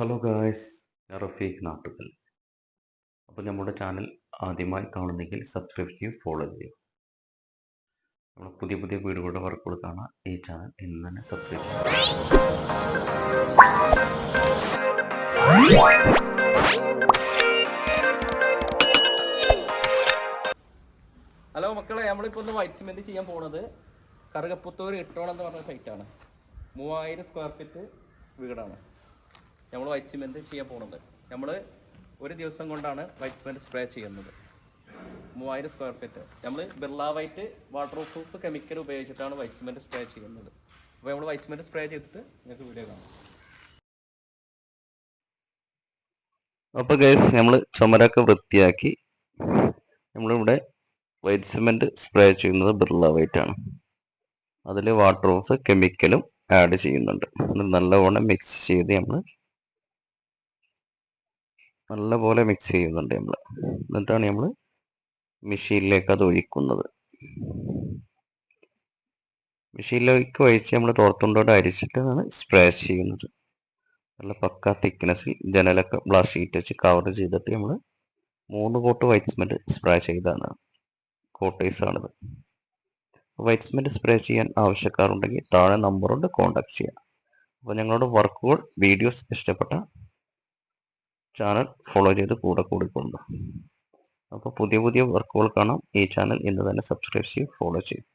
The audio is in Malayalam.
ഹലോ ഗായ്സ് ഞാൻ റഫീഖ് നാട്ടുകൽ. അപ്പോൾ നമ്മുടെ ചാനൽ ആദ്യമായി കാണുന്നെങ്കിൽ സബ്സ്ക്രൈബ് ചെയ്യൂ ഫോളോ ചെയ്യുക നമ്മൾ പുതിയ പുതിയ വീടുകളുടെ വർക്കുകൾ കാണാൻ ഈ ചാനൽ ഇന്ന് തന്നെ സബ്സ്ക്രൈബ് ചെയ്യുക ഹലോ മക്കളെ. നമ്മളിപ്പോൾ ഒന്ന് വൈറ്റ് സിമെന്റ് ചെയ്യാൻ പോണത് കറുകപ്പുത്തൂർ ഇട്ടോളം എന്ന് പറഞ്ഞ സൈറ്റാണ് മൂവായിരം സ്ക്വയർ ഫീറ്റ് വീടാണ്. നമ്മൾ വൈറ്റ് സിമെന്റ് ചെയ്യാൻ പോകുന്നത് നമ്മൾ ഒരു ദിവസം കൊണ്ടാണ് വൈറ്റ് സിമെന്റ് സ്പ്രേ ചെയ്യുന്നത്. മൂവായിരം സ്ക്വയർ ഫീറ്റ് നമ്മൾ Birla white water proof chemical ഉപയോഗിച്ചിട്ടാണ് വൈറ്റ് സിമെന്റ് സ്പ്രേ ചെയ്യുന്നത്. അപ്പോൾ നമ്മൾ വൈറ്റ് സിമെന്റ് സ്പ്രേ ചെയ്തിട്ട് നിങ്ങൾക്ക് വീഡിയോ കാണാം. അപ്പോൾ ഗൈസ് നമ്മൾ ചുമരൊക്കെ വൃത്തിയാക്കി നമ്മളിവിടെ വൈറ്റ് സിമെന്റ് സ്പ്രേ ചെയ്യുന്നത് ബിർള വൈറ്റ് ആണ്. അതിൽ വാട്ടർ പ്രൂഫ് കെമിക്കലും ആഡ് ചെയ്യുന്നുണ്ട്. നല്ലവണ്ണം മിക്സ് ചെയ്ത് നമ്മൾ നല്ലപോലെ മിക്സ് ചെയ്യുന്നുണ്ട് നമ്മൾ എന്നിട്ടാണ് നമ്മൾ മെഷീനിലേക്ക് അത് ഒഴിക്കുന്നത്. മെഷീനിലേക്ക് ഒഴിച്ച് നമ്മൾ തോർത്തുണ്ടോടെ അരിച്ചിട്ടാണ് സ്പ്രേ ചെയ്യുന്നത്. നല്ല പക്ക തിക്നെസ്സിൽ ജനലൊക്കെ ബ്ലാസ്റ്റ് ഷീറ്റ് വെച്ച് കവർ ചെയ്തിട്ട് നമ്മൾ മൂന്ന് കോട്ട് വൈറ്റ് സിമെന്റ് സ്പ്രേ ചെയ്താണ്. കോട്ടേഴ്സാണിത് വൈറ്റ് സിമെന്റ് സ്പ്രേ ചെയ്യാൻ ആവശ്യക്കാരുണ്ടെങ്കിൽ താഴെ നമ്പറുണ്ട് കോൺടാക്ട് ചെയ്യാം. അപ്പോൾ ഞങ്ങളുടെ വർക്കുകൾ വീഡിയോസ് ഇഷ്ടപ്പെട്ട ചാനൽ ഫോളോ ചെയ്ത് കൂടെ കൂടിക്കൊണ്ട്. അപ്പോൾ പുതിയ പുതിയ വർക്കുകൾ കാണാം. ഈ ചാനൽ ഇന്ന് തന്നെ സബ്സ്ക്രൈബ് ചെയ്യും ഫോളോ ചെയ്യും.